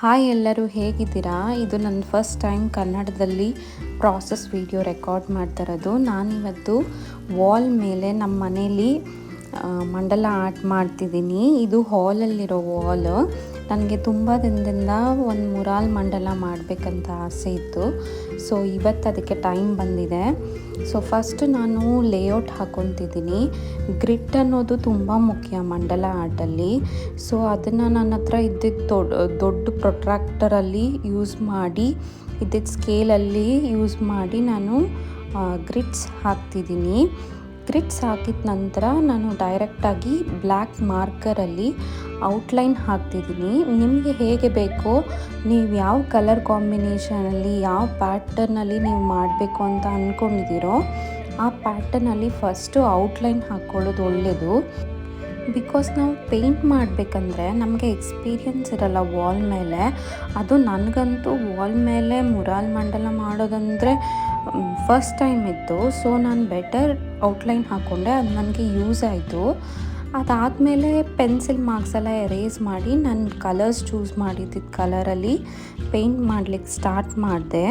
Hi ಎಲ್ಲರೂ, ಹೇಗಿದ್ದೀರಾ? ಇದು ನನ್ನ ಫಸ್ಟ್ ಟೈಮ್ ಕನ್ನಡದಲ್ಲಿ ಪ್ರಾಸೆಸ್ ವಿಡಿಯೋ ರೆಕಾರ್ಡ್ ಮಾಡ್ತಾ ಇರೋದು. ನಾನಿವತ್ತು ವಾಲ್ ಮೇಲೆ ನಮ್ಮ ಮನೇಲಿ ಮಂಡಲ ಆರ್ಟ್ ಮಾಡ್ತಿದ್ದೀನಿ. ಇದು ಹಾಲಲ್ಲಿರೋ ವಾಲ್ ನನಗೆ ತುಂಬ ದಿನದಿಂದ ಒಂದು ಮುರಾಲ್ ಮಂಡಲ ಮಾಡಬೇಕಂತ ಆಸೆ ಇತ್ತು. ಸೊ ಇವತ್ತು ಅದಕ್ಕೆ ಟೈಮ್ ಬಂದಿದೆ. ಸೊ ಫಸ್ಟ್ ನಾನು ಲೇಔಟ್ ಹಾಕೊತಿದ್ದೀನಿ. ಗ್ರಿಟ್ ಅನ್ನೋದು ತುಂಬ ಮುಖ್ಯ ಮಂಡಲ ಆರ್ಟಲ್ಲಿ ಸೊ ಅದನ್ನು ನನ್ನ ಹತ್ರ ಇದ್ದಿದ್ದು ದೊಡ್ಡ ದೊಡ್ಡ ಪ್ರೊಟ್ರಾಕ್ಟರಲ್ಲಿ ಯೂಸ್ ಮಾಡಿ ಇದ್ದಿದ್ದ ಸ್ಕೇಲಲ್ಲಿ ಯೂಸ್ ಮಾಡಿ ನಾನು ಗ್ರಿಟ್ಸ್ ಹಾಕ್ತಿದ್ದೀನಿ. ಗ್ರಿಟ್ಸ್ ಹಾಕಿದ ನಂತರ ನಾನು ಡೈರೆಕ್ಟಾಗಿ ಬ್ಲ್ಯಾಕ್ ಮಾರ್ಕರಲ್ಲಿ ಔಟ್ಲೈನ್ ಹಾಕ್ತಿದ್ದೀನಿ ನಿಮಗೆ ಹೇಗೆ ಬೇಕೋ, ನೀವು ಯಾವ ಕಲರ್ ಕಾಂಬಿನೇಷನಲ್ಲಿ ಯಾವ ಪ್ಯಾಟರ್ನಲ್ಲಿ ನೀವು ಮಾಡಬೇಕು ಅಂತ ಅಂದ್ಕೊಂಡಿದ್ದೀರೋ ಆ ಪ್ಯಾಟರ್ನಲ್ಲಿ ಫಸ್ಟು ಔಟ್ಲೈನ್ ಹಾಕ್ಕೊಳ್ಳೋದು ಒಳ್ಳೆಯದು ಬಿಕಾಸ್ ನಾವು ಪೇಂಟ್ ಮಾಡಬೇಕಂದ್ರೆ ನಮಗೆ ಎಕ್ಸ್ಪೀರಿಯನ್ಸ್ ಇರಲ್ಲ ವಾಲ್ ಮೇಲೆ. ಅದು ನನಗಂತೂ ವಾಲ್ ಮೇಲೆ ಮುರಾಲ್ ಮಂಡಲ ಮಾಡೋದಂದರೆ ಫಸ್ಟ್ ಟೈಮ್ ಇತ್ತು. ಸೊ ನಾನು ಬೆಟರ್ ಔಟ್ಲೈನ್ ಹಾಕ್ಕೊಂಡೆ ಅದು ನನಗೆ ಯೂಸ್ ಆಯಿತು. ಅದಾದಮೇಲೆ ಪೆನ್ಸಿಲ್ ಮಾರ್ಕ್ಸ್ ಎಲ್ಲ ಎರೇಸ್ ಮಾಡಿ ನಾನು ಕಲರ್ಸ್ ಚೂಸ್ ಮಾಡಿದ್ದಿದ್ದ ಕಲರಲ್ಲಿ ಪೇಂಟ್ ಮಾಡಲಿಕ್ಕೆ ಸ್ಟಾರ್ಟ್ ಮಾಡಿದೆ.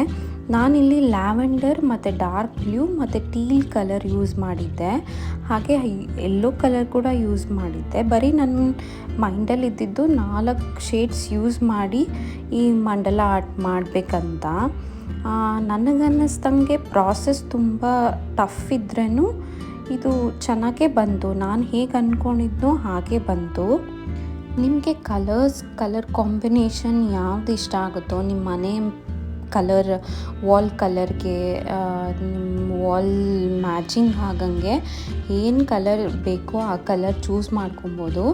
ನಾನಿಲ್ಲಿ ಲ್ಯಾವೆಂಡರ್ ಮತ್ತು ಡಾರ್ಕ್ ಬ್ಲೂ ಮತ್ತು ಟೀಲ್ ಕಲರ್ ಯೂಸ್ ಮಾಡಿದ್ದೆ. ಹಾಗೆ ಎಲ್ಲೋ ಕಲರ್ ಕೂಡ ಯೂಸ್ ಮಾಡಿದ್ದೆ. ಬರೀ ನನ್ನ ಮೈಂಡಲ್ಲಿ ಇದ್ದಿದ್ದು ನಾಲ್ಕು ಶೇಡ್ಸ್ ಯೂಸ್ ಮಾಡಿ ಈ ಮಂಡಲ ಆರ್ಟ್ ಮಾಡಬೇಕಂತ. ನನಗನ್ನಿಸ್ದಂಗೆ ಪ್ರಾಸೆಸ್ ತುಂಬ ಟಫ್ ಇದ್ರೂ ಇದು ಚೆನ್ನಾಗೇ ಬಂತು ನಾನು ಹೇಗೆ ಅಂದ್ಕೊಂಡಿದ್ನೋ ಹಾಗೆ ಬಂತು ನಿಮಗೆ ಕಲರ್ಸ್ ಕಲರ್ ಕಾಂಬಿನೇಷನ್ ಯಾವ್ದು ಇಷ್ಟ ಆಗುತ್ತೋ ನಿಮ್ಮ ಮನೆ ಕಲರ್ ವಾಲ್ ಕಲರ್ಗೆ ವಾಲ್ ಮ್ಯಾಚಿಂಗ್ ಆಗಂಗೆ ಏನು ಕಲರ್ ಬೇಕೋ ಆ ಕಲರ್ ಚೂಸ್ ಮಾಡ್ಕೊಬೋದು.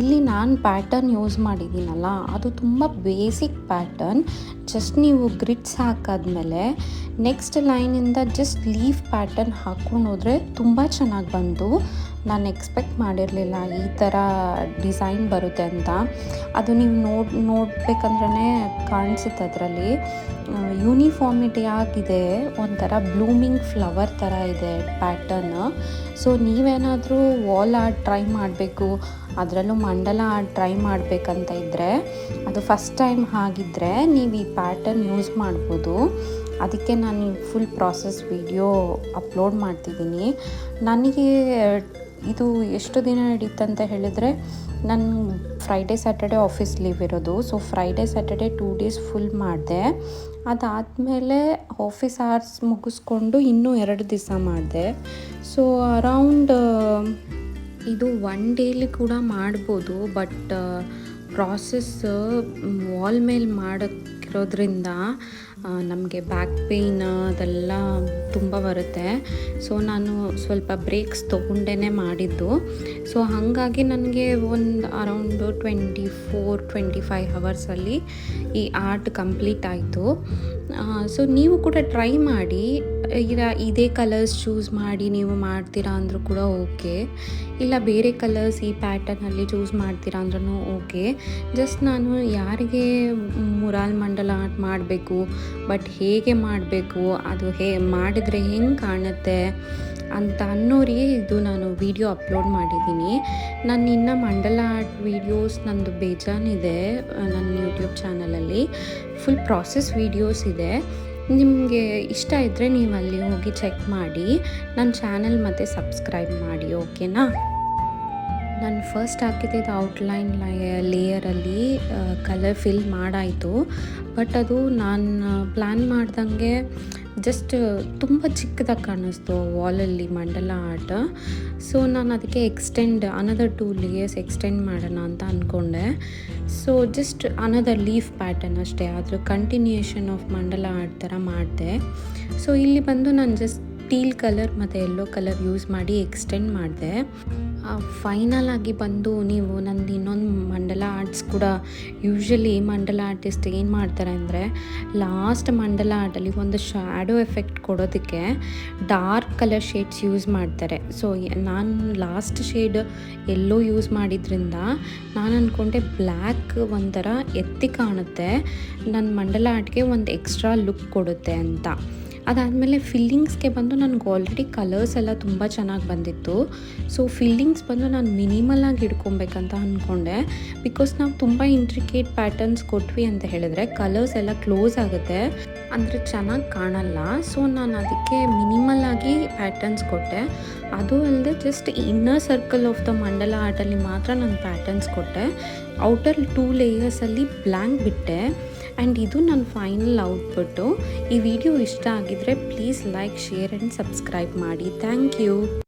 ಇಲ್ಲಿ ನಾನು ಪ್ಯಾಟರ್ನ್ ಯೂಸ್ ಮಾಡಿದ್ದೀನಲ್ಲ, ಅದು ತುಂಬ ಬೇಸಿಕ್ ಪ್ಯಾಟರ್ನ್ ಜಸ್ಟ್ ನೀವು ಗ್ರಿಡ್ಸ್ ಹಾಕಾದ್ಮೇಲೆ ನೆಕ್ಸ್ಟ್ ಲೈನಿಂದ ಜಸ್ಟ್ ಲೀಫ್ ಪ್ಯಾಟರ್ನ್ ಹಾಕ್ಕೊಂಡು ಹೋದರೆ ತುಂಬ ಚೆನ್ನಾಗಿ ಬಂತು ನಾನು ಎಕ್ಸ್ಪೆಕ್ಟ್ ಮಾಡಿರಲಿಲ್ಲ ಈ ಥರ ಡಿಸೈನ್ ಬರುತ್ತೆ ಅಂತ. ಅದು ನೀವು ನೋಡ್ ನೋಡ್ಬೇಕಂದ್ರೆ ಕಾಣಿಸುತ್ತೆ ಅದರಲ್ಲಿ. ಯೂನಿಫಾರ್ಮಿಟಿ ಆಗಿದೆ ಒಂಥರ ಬ್ಲೂಮಿಂಗ್ ಫ್ಲವರ್ ಥರ ಇದೆ ಪ್ಯಾಟರ್ನ್. ಸೊ ನೀವೇನಾದರೂ ವಾಲ್ ಆರ್ಟ್ ಟ್ರೈ ಮಾಡಬೇಕು, ಅದರಲ್ಲೂ ಮಂಡಲ ಆರ್ಟ್ ಟ್ರೈ ಮಾಡಬೇಕಂತ ಇದ್ದರೆ ಅದು ಫಸ್ಟ್ ಟೈಮ್ ಆಗಿದ್ದರೆ ನೀವು ಈ ಪ್ಯಾಟರ್ನ್ ಯೂಸ್ ಮಾಡ್ಬೋದು. ಅದಕ್ಕೆ ನಾನು ಫುಲ್ ಪ್ರಾಸೆಸ್ ವಿಡಿಯೋ ಅಪ್ಲೋಡ್ ಮಾಡ್ತಿದ್ದೀನಿ. ನನಗೆ ಇದು ಎಷ್ಟು ದಿನ ನಡೀತಂತ ಹೇಳಿದರೆ ನಾನು ಫ್ರೈಡೇ ಸ್ಯಾಟರ್ಡೆ ಆಫೀಸ್ ಲೀವ್ ಇರೋದು. So Friday Saturday two days full ಮಾಡಿದೆ. ಅದಾದಮೇಲೆ ಆಫೀಸ್ ಅವರ್ಸ್ ಮುಗಿಸ್ಕೊಂಡು ಇನ್ನೂ ಎರಡು ದಿವಸ ಮಾಡಿದೆ. ಸೊ ಅರೌಂಡ್ ಇದು ಒನ್ ಡೇಲಿ ಕೂಡ ಮಾಡ್ಬೋದು. ಬಟ್ ಪ್ರಾಸೆಸ್ ವಾಲ್ ಮೇಲೆ ನಮಗೆ ಬ್ಯಾಕ್ ಪೇಯ್ನ್ ಅದೆಲ್ಲ ತುಂಬ ಬರುತ್ತೆ. ಸೊ ನಾನು ಸ್ವಲ್ಪ ಬ್ರೇಕ್ಸ್ ತೊಗೊಂಡೇ ಮಾಡಿದ್ದು. ಸೊ ಹಾಗಾಗಿ ನನಗೆ ಒಂದು around twenty four twenty five ಹವರ್ಸಲ್ಲಿ ಈ ಆರ್ಟ್ ಕಂಪ್ಲೀಟ್ ಆಯಿತು. ಸೊ ನೀವು ಕೂಡ ಟ್ರೈ ಮಾಡಿ. ಈಗ ಇದೇ ಕಲರ್ಸ್ ಚೂಸ್ ಮಾಡಿ, ನೀವು ಮಾಡ್ತೀರಾ ಅಂದರೂ ಕೂಡ ಓಕೆ ಇಲ್ಲ, ಬೇರೆ ಕಲರ್ಸ್ ಈ ಪ್ಯಾಟರ್ನಲ್ಲಿ ಚೂಸ್ ಮಾಡ್ತೀರಾ ಅಂದ್ರೂ ಓಕೆ ಜಸ್ಟ್ ನಾನು ಯಾರಿಗೆ ಮುರಾಲ್ ಮಂಡಲ ಆರ್ಟ್ ಮಾಡಬೇಕು ಬಟ್ ಹೇಗೆ ಮಾಡಬೇಕು, ಅದು ಹೇ ಮಾಡಿದರೆ ಹೆಂಗೆ ಕಾಣುತ್ತೆ ಅಂತ ಅನ್ನೋರಿಗೆ ಇದು ನಾನು ವಿಡಿಯೋ ಅಪ್ಲೋಡ್ ಮಾಡಿದ್ದೀನಿ. ನಾನು ಇನ್ನು ಮಂಡಲ ಆರ್ಟ್ ವೀಡಿಯೋಸ್ ನಂದು ಬೇಜಾನಿದೆ ನನ್ನ ಯೂಟ್ಯೂಬ್ ಚಾನಲಲ್ಲಿ. ಫುಲ್ ಪ್ರಾಸೆಸ್ ವೀಡಿಯೋಸ್ ಇದೆ. ನಿಮಗೆ ಇಷ್ಟ ಇದ್ದರೆ ನೀವು ಅಲ್ಲಿ ಹೋಗಿ ಚೆಕ್ ಮಾಡಿ. ನನ್ನ ಚಾನಲ್ ಮತ್ತು ಸಬ್ಸ್ಕ್ರೈಬ್ ಮಾಡಿ ಓಕೆನಾ ನಾನು ಫಸ್ಟ್ ಹಾಕಿದ್ದಿದ್ದು ಔಟ್ಲೈನ್ ಲೇಯರಲ್ಲಿ ಕಲರ್ ಫಿಲ್ ಮಾಡಾಯಿತು. ಬಟ್ ಅದು ನಾನು ಪ್ಲ್ಯಾನ್ ಮಾಡ್ದಂಗೆ ಜಸ್ಟ್ ತುಂಬ ಚಿಕ್ಕದಾಗಿ ಕಾಣಿಸ್ತು ವಾಲಲ್ಲಿ ಮಂಡಲ ಆರ್ಟ್ ಸೊ ನಾನು ಅದಕ್ಕೆ extend another two layers extend ಮಾಡೋಣ ಅಂತ ಅಂದ್ಕೊಂಡೆ so just another leaf pattern ಅಷ್ಟೇ. ಆದರೂ ಕಂಟಿನ್ಯೂಯೇಷನ್ ಆಫ್ ಮಂಡಲ ಆರ್ಟ್ ಥರ ಮಾಡಿದೆ. ಸೊ ಇಲ್ಲಿ ಬಂದು ನಾನು ಜಸ್ಟ್ ಟೀಲ್ ಕಲರ್ ಮತ್ತು ಯೆಲ್ಲೋ ಕಲರ್ ಯೂಸ್ ಮಾಡಿ ಎಕ್ಸ್ಟೆಂಡ್ ಮಾಡಿದೆ. ಫೈನಲ್ ಆಗಿ ಬಂದು ನೀವು ನಂದು ಇನ್ನೊಂದು ಮಂಡಲ ಆರ್ಟ್ಸ್ ಕೂಡ ಯೂಶ್ವಲಿ ಮಂಡಲ ಆರ್ಟಿಸ್ಟ್ ಏನು ಮಾಡ್ತಾರೆ ಅಂದರೆ ಲಾಸ್ಟ್ ಮಂಡಲ ಆರ್ಟಲ್ಲಿ ಒಂದು ಶ್ಯಾಡೋ ಎಫೆಕ್ಟ್ ಕೊಡೋದಕ್ಕೆ ಡಾರ್ಕ್ ಕಲರ್ ಶೇಡ್ಸ್ ಯೂಸ್ ಮಾಡ್ತಾರೆ. ಸೊ ನಾನು ಲಾಸ್ಟ್ ಶೇಡ್ ಎಲ್ಲೋ ಯೂಸ್ ಮಾಡಿದ್ರಿಂದ ನಾನು ಅಂದ್ಕೊಂಡೆ ಬ್ಲ್ಯಾಕ್ ಒಂಥರ ಎತ್ತಿ ಕಾಣುತ್ತೆ. ನನ್ನ ಮಂಡಲ ಆರ್ಟ್ಗೆ ಒಂದು ಎಕ್ಸ್ಟ್ರಾ ಲುಕ್ ಕೊಡುತ್ತೆ ಅಂತ. ಅದಾದಮೇಲೆ ಫಿಲ್ಲಿಂಗ್ಸ್ಗೆ ಬಂದು ನನಗೆ ಆಲ್ರೆಡಿ ಕಲರ್ಸ್ ಎಲ್ಲ ತುಂಬ ಚೆನ್ನಾಗಿ ಬಂದಿತ್ತು. ಸೊ ಫಿಲ್ಲಿಂಗ್ಸ್ ಬಂದು ನಾನು ಮಿನಿಮಲ್ ಆಗಿ ಇಟ್ಕೊಬೇಕಂತ ಅಂದ್ಕೊಂಡೆ ಬಿಕಾಸ್ ನಾವು ತುಂಬ ಇಂಟ್ರಿಕೇಟ್ ಪ್ಯಾಟರ್ನ್ಸ್ ಕೊಟ್ವಿ ಅಂತ ಹೇಳಿದ್ರೆ ಕಲರ್ಸ್ ಎಲ್ಲ ಕ್ಲೋಸ್ ಆಗುತ್ತೆ. ಅಂದರೆ ಚೆನ್ನಾಗಿ ಕಾಣಲ್ಲ. ಸೊ ನಾನು ಅದಕ್ಕೆ ಮಿನಿಮಲ್ ಆಗಿ ಪ್ಯಾಟರ್ನ್ಸ್ ಕೊಟ್ಟೆ. ಅದು ಅಲ್ಲದೆ just inner circle of the mandala ಆರ್ಟಲ್ಲಿ ಮಾತ್ರ ನಾನು ಪ್ಯಾಟರ್ನ್ಸ್ ಕೊಟ್ಟೆ. ಔಟರ್ ಟೂ ಲೇಯರ್ಸಲ್ಲಿ ಬ್ಲ್ಯಾಂಕ್ ಬಿಟ್ಟೆ. ಆ್ಯಂಡ್ ಇದು ನನ್ನ ಫೈನಲ್ ಔಟ್ಪುಟ್ಟು ಈ ವಿಡಿಯೋ ಇಷ್ಟ ಆಗಿದ್ರೆ please like share and subscribe ಮಾಡಿ. Thank you